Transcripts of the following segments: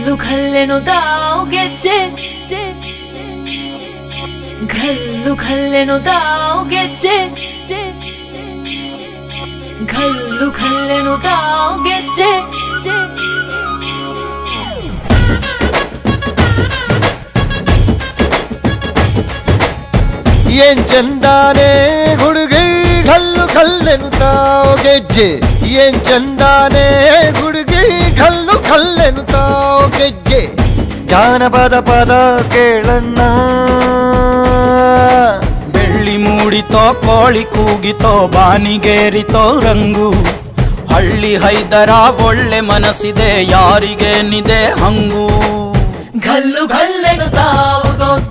ಖಲ್ಲೆನು ತಾವು ಗೆಜ್ಜೆ ಘಲ್ಲು ಖಲ್ಲೆನು ತಾವು ಗೆಜ್ಜೆ ಘಲ್ಲು ಖಲ್ಲೆನು ತಾವು ಗೆಜ್ಜೆ ಏನ್ ಚಂದಾನೆ ಹುಡುಗಿ ಕಲ್ಲು ಕಲ್ಲೆನು ತಾವು ಗೆಜ್ಜೆ ಏನ್ ಚಂದಾನೆ ಹುಡುಗಿ ಕಲ್ಲು ಕಲ್ಲೆನು ತಾವು ಗೆಜ್ಜೆ ಜಾನಪದ ಪದ ಕೇಳನ್ನ ಬೆಳ್ಳಿ ಮೂಡಿತೋ ಕೋಳಿ ಕೂಗಿತೋ ಬಾನಿಗೇರಿತೋ ರಂಗು. ಹಳ್ಳಿ ಹೈದರ ಒಳ್ಳೆ ಮನಸ್ಸಿದೆ ಯಾರಿಗೇನಿದೆ ಹಂಗು. ಘಲ್ಲು ಘಲ್ಲೆನು ತಾವು ದೋಸ್ತಿ.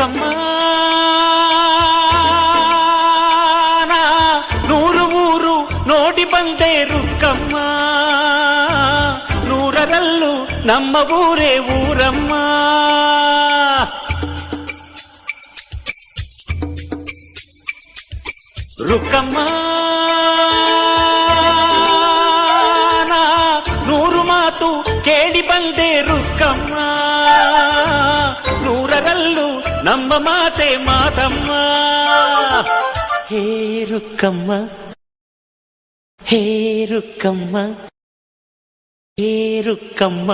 ರುಕ್ಕಮ್ಮ ನೂರು ಊರು ನೋಡಿ ಬಂದೆ ರುಕ್ಕಮ್ಮ ನೂರರಲ್ಲೂ ನಮ್ಮ ಊರೇ ಊರಮ್ಮ ರುಕ್ಕಮ್ಮ ನೂರು ಮಾತು ಕೇಳಿ ಬಂದೆ ರುಕ್ಕಮ್ಮ ನೂರರಲ್ಲೂ ನಮ್ಮ ಮಾತೆ ಮಾತಮ್ಮ ಹೇ ರುಕ್ಕಮ್ಮ ಹೇ ರುಕ್ಕಮ್ಮ ಹೇ ರುಕ್ಕಮ್ಮ